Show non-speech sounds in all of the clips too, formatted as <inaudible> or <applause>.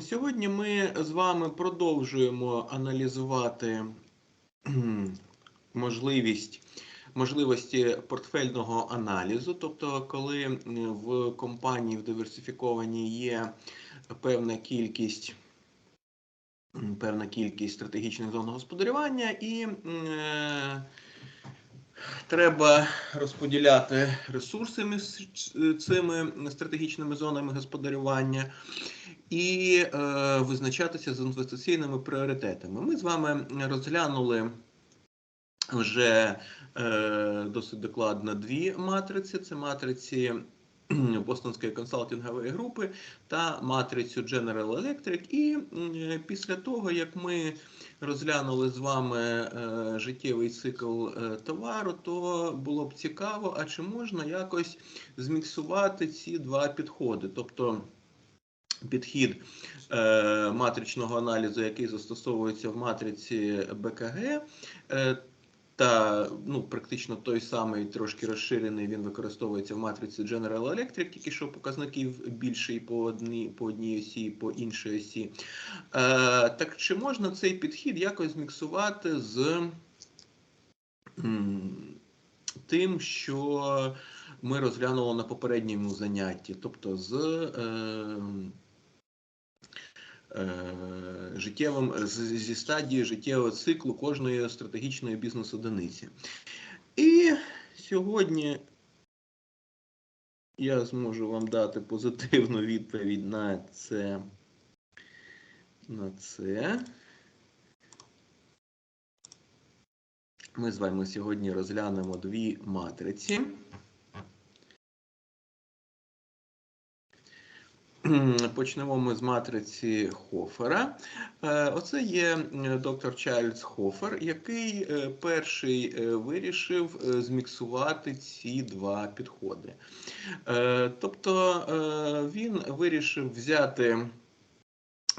Сьогодні ми з вами продовжуємо аналізувати можливість, можливості портфельного аналізу. Тобто, коли в компанії в диверсифікованій є певна кількість. Певна кількість стратегічних зон господарювання, і е, треба розподіляти ресурси між цими стратегічними зонами господарювання і е, визначатися з інвестиційними пріоритетами. Ми з вами розглянули вже е, досить докладно дві матриці: це матриці <clears throat> Бостонської консалтингової групи та матрицю General Electric. І м, після того, як ми розглянули з вами е, життєвий цикл е, товару, то було б цікаво, а чи можна якось зміксувати ці два підходи? Тобто підхід е, матричного аналізу, який застосовується в матриці БКГ. Та ну, практично той самий трошки розширений він використовується в матриці General Electric, тільки що показників більше і по одній, по одній осі, по іншій осі. Е, так чи можна цей підхід якось зміксувати з тим, що ми розглянули на попередньому занятті, тобто з е, життєвим зі стадії життєвого циклу кожної стратегічної бізнес-одиниці. І сьогодні я зможу вам дати позитивну відповідь на це. На це. Ми з вами сьогодні розглянемо дві матриці. Почнемо ми з матриці Хофера. Е, Оце є е, доктор Чарльз Хофер, який е, перший вирішив зміксувати ці два підходи. Тобто він вирішив взяти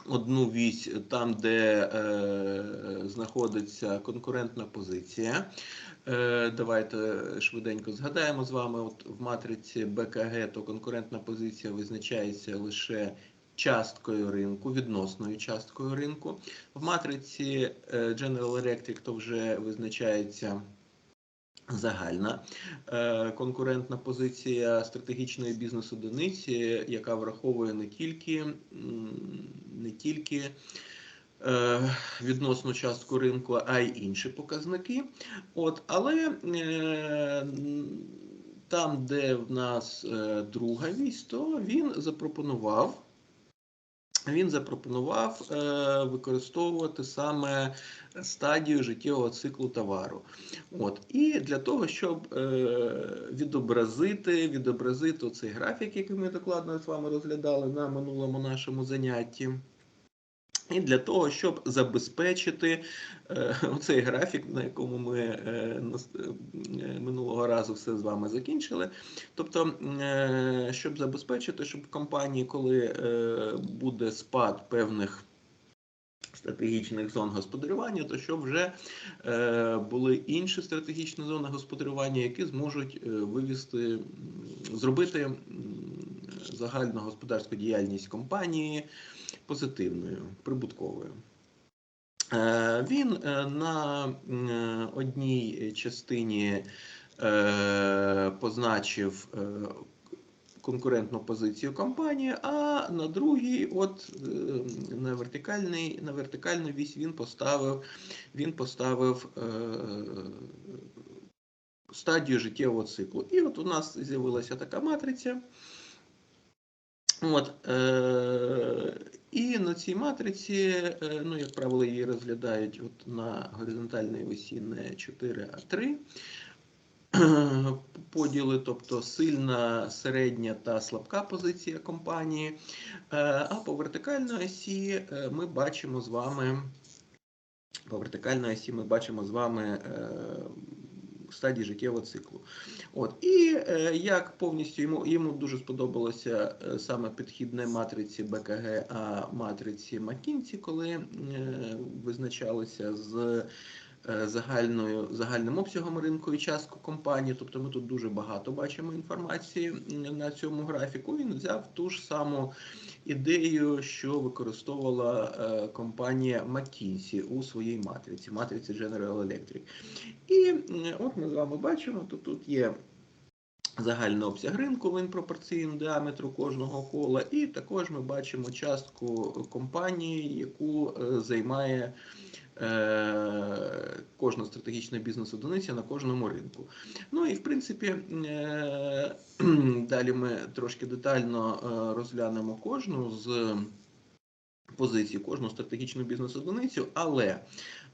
одну вісь там, де е, знаходиться конкурентна позиція. Е, Давайте швиденько згадаємо з вами. От в матриці БКГ то конкурентна позиція визначається лише часткою ринку, відносною часткою ринку. В матриці е, General Electric то вже визначається. Загальна е, конкурентна позиція стратегічної бізнес-одиниці, яка враховує не тільки, не тільки е, відносну частку ринку, а й інші показники. От, але е, там, де в нас е, друга вісь, то він запропонував. Він запропонував е, використовувати саме стадію життєвого циклу товару. От і для того, щоб е, відобразити, відобразити цей графік, який ми докладно з вами розглядали на минулому нашому занятті. І для того, щоб забезпечити е, <laughs> оцей графік, на якому ми е, е, минулого разу все з вами закінчили. Тобто, е, щоб забезпечити, щоб компанії, коли е, буде спад певних стратегічних зон господарювання, то щоб вже е, були інші стратегічні зони господарювання, які зможуть е, вивести, зробити загальну господарську діяльність компанії позитивною, прибутковою. Е, Він е, на е, одній частині позначив конкурентну позицію компанії, а на другій, от на вертикальний, на вертикальну вісь він поставив, він поставив стадію життєвого циклу. І от у нас з'явилася така матриця. От, і на цій матриці, е, ну, як правило, її розглядають от на горизонтальній осі не 4, а 3 поділи, тобто сильна, середня та слабка позиція компанії. Е, А по вертикальній осі е, ми бачимо з вами. По вертикальній осі ми бачимо з вами стадії життєвого циклу. От і е, як повністю йому йому дуже сподобалося е, саме підхід не матриці БКГ, а матриці Макінці, коли е, визначалися з загальною, загальним обсягом ринку і частку компанії. Тобто ми тут дуже багато бачимо інформації на цьому графіку. Він взяв ту ж саму ідею, що використовувала е, компанія McKinsey у своїй матриці, матриці General Electric. І от ми з вами бачимо, то тут є загальний обсяг ринку, він пропорційний діаметру кожного кола, і також ми бачимо частку компанії, яку е, займає е, кожна стратегічна бізнес-одиниця на кожному ринку. Ну і в принципі, е, <clears throat> далі ми трошки детально е, розглянемо кожну з позицій, кожну стратегічну бізнес-одиницю, але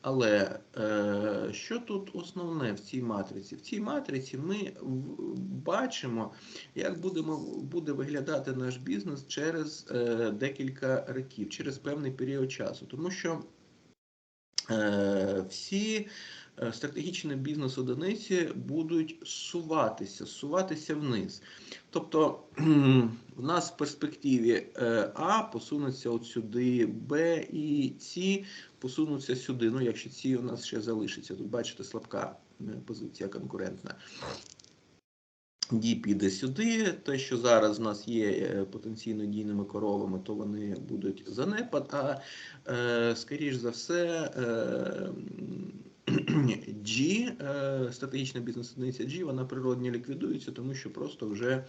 але е, що тут основне в цій матриці? В цій матриці ми бачимо, як будемо, буде виглядати наш бізнес через е, декілька років, через певний період часу. Тому що е, всі е, стратегічні бізнес-одиниці будуть суватися, суватися вниз. Тобто в нас в перспективі е, А посунеться от сюди, Б і С посунуться сюди. Ну, якщо ці у нас ще залишиться. Тут бачите, слабка е, позиція конкурентна. Ді піде сюди. Те, що зараз в нас є е, потенційно дійними коровами, то вони будуть занепад. А е, скоріш за все, е, G, е, стратегічна бізнес-одиниця G, вона природньо ліквідується, тому що просто вже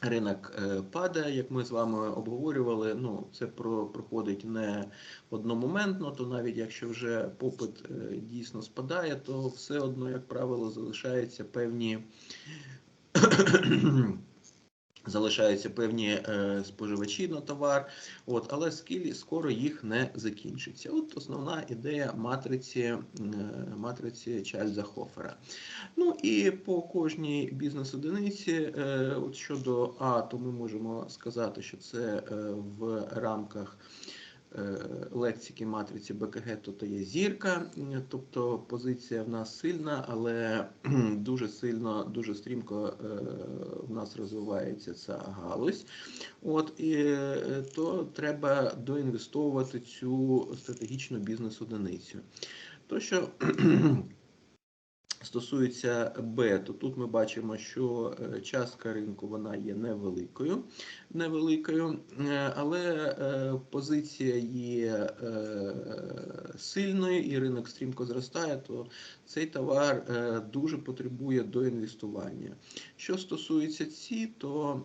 ринок е, падає, як ми з вами обговорювали. Ну, це про, проходить не одномоментно, то навіть якщо вже попит е, дійсно спадає, то все одно, як правило, залишаються певні. Залишаються певні е, споживачі на товар, от, але скільки скоро їх не закінчиться. От основна ідея матриці, е, матриці Чарльза Хофера. Ну і по кожній бізнес-одиниці, е, от щодо А, то ми можемо сказати, що це е, в рамках лексики матриці БКГ, то, то є зірка, тобто позиція в нас сильна, але <clears throat> дуже сильно, дуже стрімко е, в нас розвивається ця галузь. От і е, то треба доінвестовувати цю стратегічну бізнес-одиницю. То, що стосується Б, то тут ми бачимо, що е, частка ринку вона є невеликою, невеликою, е, але е, позиція є сильною і ринок стрімко зростає, то цей товар дуже потребує доінвестування. Що стосується ці, то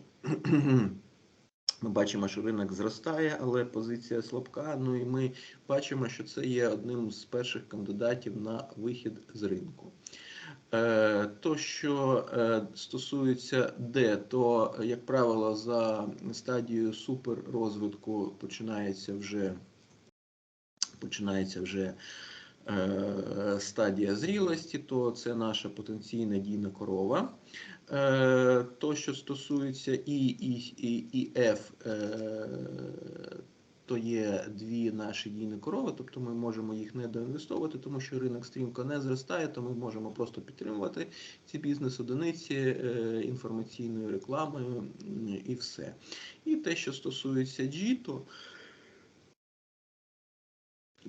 ми бачимо, що ринок зростає, але позиція слабка. Ну і ми бачимо, що це є одним з перших кандидатів на вихід з ринку. Е, То, що е, стосується Д, то, як правило, за стадією суперрозвитку починається вже починається вже стадія зрілості, то це наша потенційна дійна корова. Е, То, що стосується І, І, І, і Ф, е, то є дві наші дійні корови, тобто ми можемо їх не доінвестовувати, тому що ринок стрімко не зростає, то ми можемо просто підтримувати ці бізнес-одиниці е, інформаційною рекламою і все. І те, що стосується G, то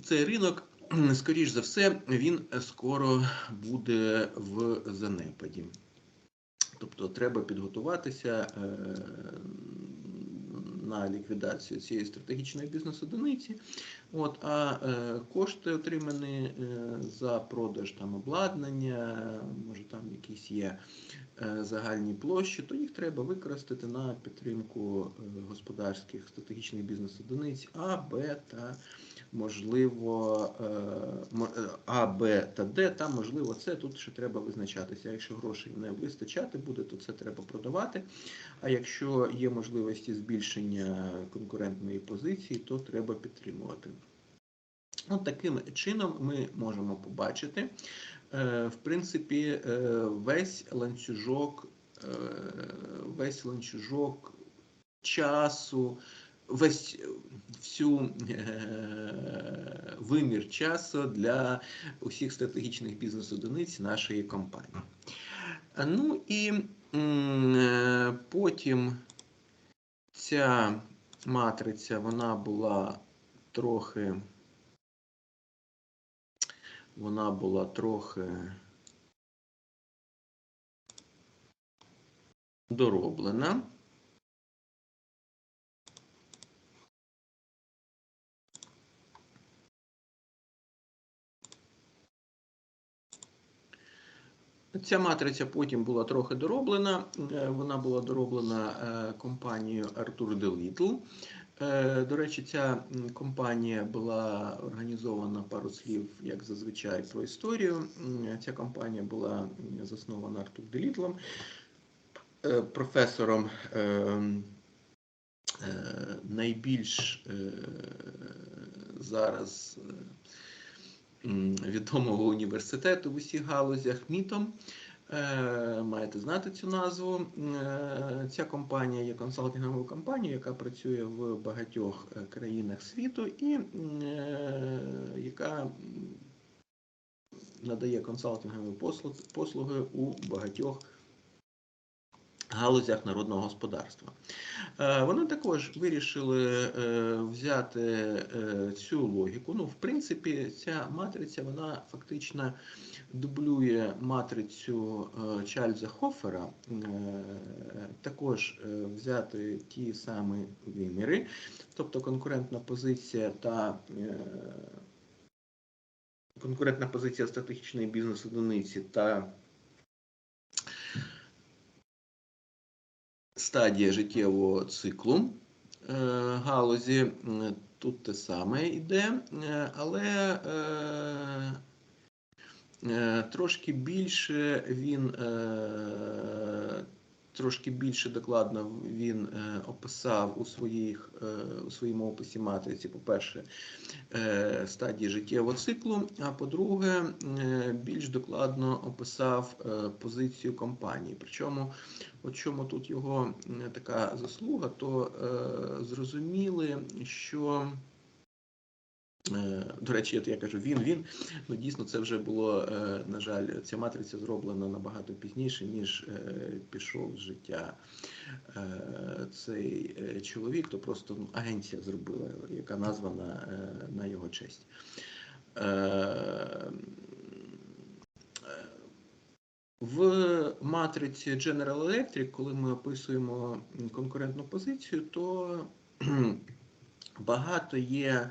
цей ринок, <clears throat> скоріш за все, він скоро буде в занепаді. Тобто треба підготуватися е, на ліквідацію цієї стратегічної бізнес-одиниці. От, а е, кошти, отримані е, за продаж там обладнання, може там якісь є е, загальні площі, то їх треба використати на підтримку е, господарських стратегічних бізнес-одиниць А, Б та можливо е, е, А, Б та Д, та можливо С. Тут ще треба визначатися. Якщо грошей не вистачати буде, то це треба продавати. А якщо є можливості збільшення конкурентної позиції, то треба підтримувати. От таким чином ми можемо побачити, е, в принципі, весь ланцюжок, весь ланцюжок часу, весь всю е, вимір часу для усіх стратегічних бізнес-одиниць нашої компанії. Ну і е, потім ця матриця вона була трохи вона була трохи дороблена. Ця матриця потім була трохи дороблена. Е, Вона була дороблена е, компанією Little. Е, До речі, ця компанія була організована пару слів, як зазвичай, про історію. Ця компанія була заснована Артур де Літлом, е, професором е, найбільш зараз відомого університету в усіх галузях МІТом. Е, Маєте знати цю назву. Е, Ця компанія є консалтинговою компанією, яка працює в багатьох е, країнах світу і яка надає консалтингові послуг- послуги у багатьох галузях народного господарства. Е, Вони також вирішили е, взяти е, цю логіку. Ну, в принципі, ця матриця вона фактично дублює матрицю Чарльза Хофера. Також взяти ті самі виміри, тобто конкурентна позиція та конкурентна позиція стратегічної бізнес-одиниці та стадія життєвого циклу е, галузі. Тут те саме йде, е, але е, трошки більше він трошки більше докладно він е, описав у своїх е, у своєму описі матриці, по-перше, е, стадії життєвого циклу, а по-друге, більш докладно описав позицію компанії. Причому, от чому тут його така заслуга, то зрозуміли, що. Е, До речі, я кажу він, він. Ну дійсно, це вже було, е, на жаль, ця матриця зроблена набагато пізніше, ніж е, пішов з життя цей чоловік. То просто ну, агенція зробила, яка названа на його честь. В матриці General Electric, коли ми описуємо конкурентну позицію, то <clears throat> багато є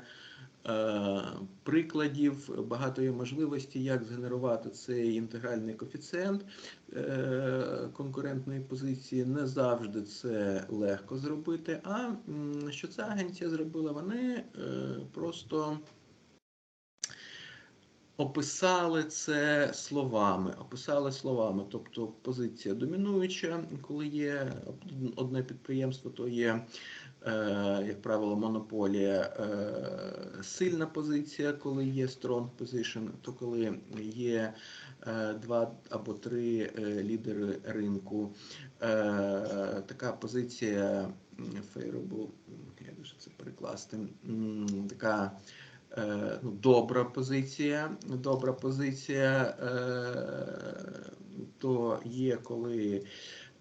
прикладів, багато є можливостей, як згенерувати цей інтегральний коефіцієнт е, конкурентної позиції. Не завжди це легко зробити. А що ця агенція зробила? Вони е, просто описали це словами. Описали словами, тобто позиція домінуюча, коли є одне підприємство, то є, е, як правило, монополія, е, сильна позиція, коли є strong position, то коли є е, два або три е, лідери ринку. Е, така позиція favorable, як же це перекласти, така е, ну, добра позиція. Добра позиція е, то є, коли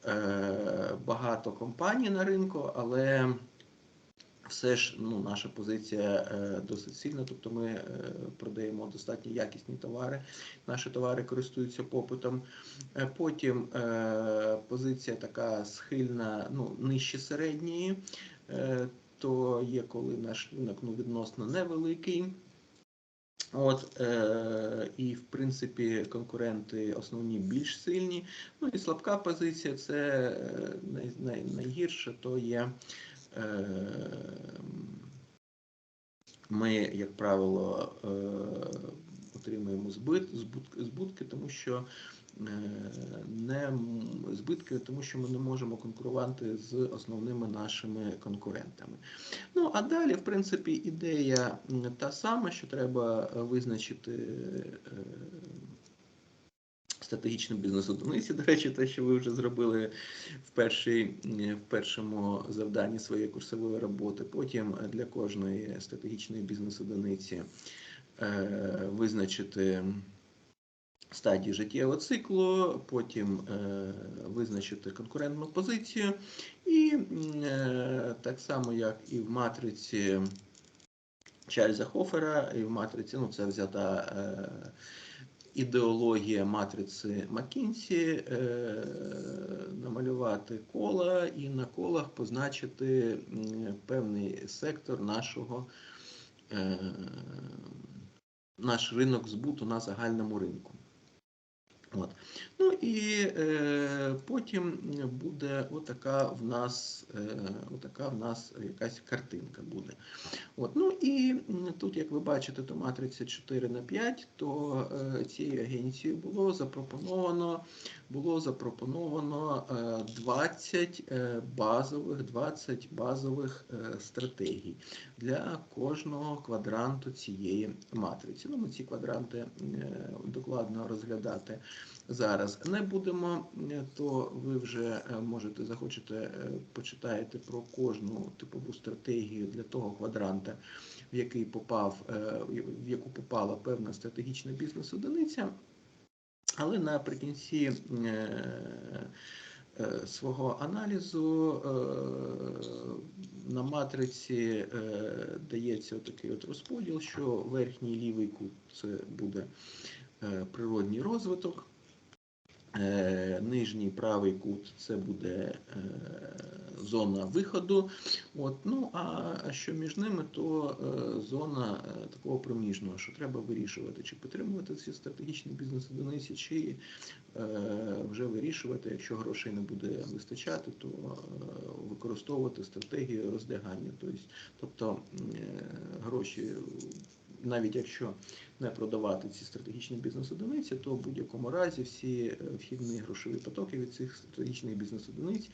е, багато компаній на ринку, але все ж ну, наша позиція е, досить сильна, тобто ми е, продаємо достатньо якісні товари, наші товари користуються попитом. Е, Потім позиція така схильна, ну, нижче середньої, то є коли наш ринок ну, відносно невеликий. От, е, і, в принципі, конкуренти основні більш сильні. Ну і слабка позиція це най, най, найгірше, то є ми, як правило, е, отримуємо збит, збутки, тому що е, не збитки, тому що ми не можемо конкурувати з основними нашими конкурентами. Ну а далі, в принципі, ідея та сама, що треба е, визначити. Стратегічну бізнес-одиниці, до речі, те, що ви вже зробили в, першій, в першому завданні своєї курсової роботи. Потім для кожної стратегічної бізнес-одиниці е, визначити стадії життєвого циклу, потім е, визначити конкурентну позицію, і е, так само, як і в матриці Чарльза Хофера і в матриці, ну це взята е, ідеологія матриці Маккінсі, е, намалювати кола і на колах позначити певний сектор нашого, е, наш ринок збуту на загальному ринку. От. Ну і е, потім буде отака в нас, е, отака в нас якась картинка буде. От. Ну і тут, як ви бачите, то матриця 4 на 5, то е, цією агенцією було запропоновано, було запропоновано е, 20 е, базових, 20 базових е, стратегій для кожного квадранту цієї матриці. Ну, ми ці квадранти е, докладно розглядати зараз не будемо, е, то ви вже е, можете захочете е, почитаєте про кожну типову стратегію для того квадранта, в який попав, в яку попала певна стратегічна бізнес-одиниця. Але наприкінці свого аналізу на матриці дається такий от розподіл, що верхній лівий кут це буде природній розвиток. Е, Нижній правий кут це буде е, зона виходу. От, ну, а що між ними, то е, зона такого проміжного, що треба вирішувати, чи підтримувати ці стратегічні бізнес-одиниці, чи вже вирішувати, якщо грошей не буде вистачати, то використовувати стратегію роздягання. Тобто, гроші, навіть якщо не продавати ці стратегічні бізнес-одиниці, то в будь-якому разі всі е, вхідні грошові потоки від цих стратегічних бізнес-одиниць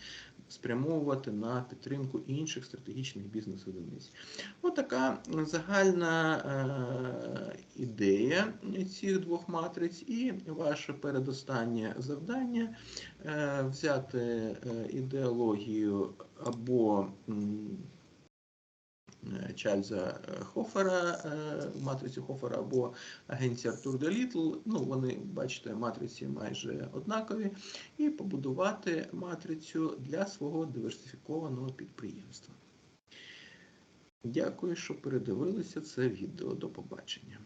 спрямовувати на підтримку інших стратегічних бізнес-одиниць. Отака загальна е, ідея цих двох матриць, і ваше передостаннє завдання е, взяти ідеологію або Чарльза е, Хофера, матриці матрицю Хофера або агенції Артур де Літл. Ну, вони, бачите, матриці майже однакові, і побудувати матрицю для свого диверсифікованого підприємства. Дякую, що передивилися це відео. До побачення.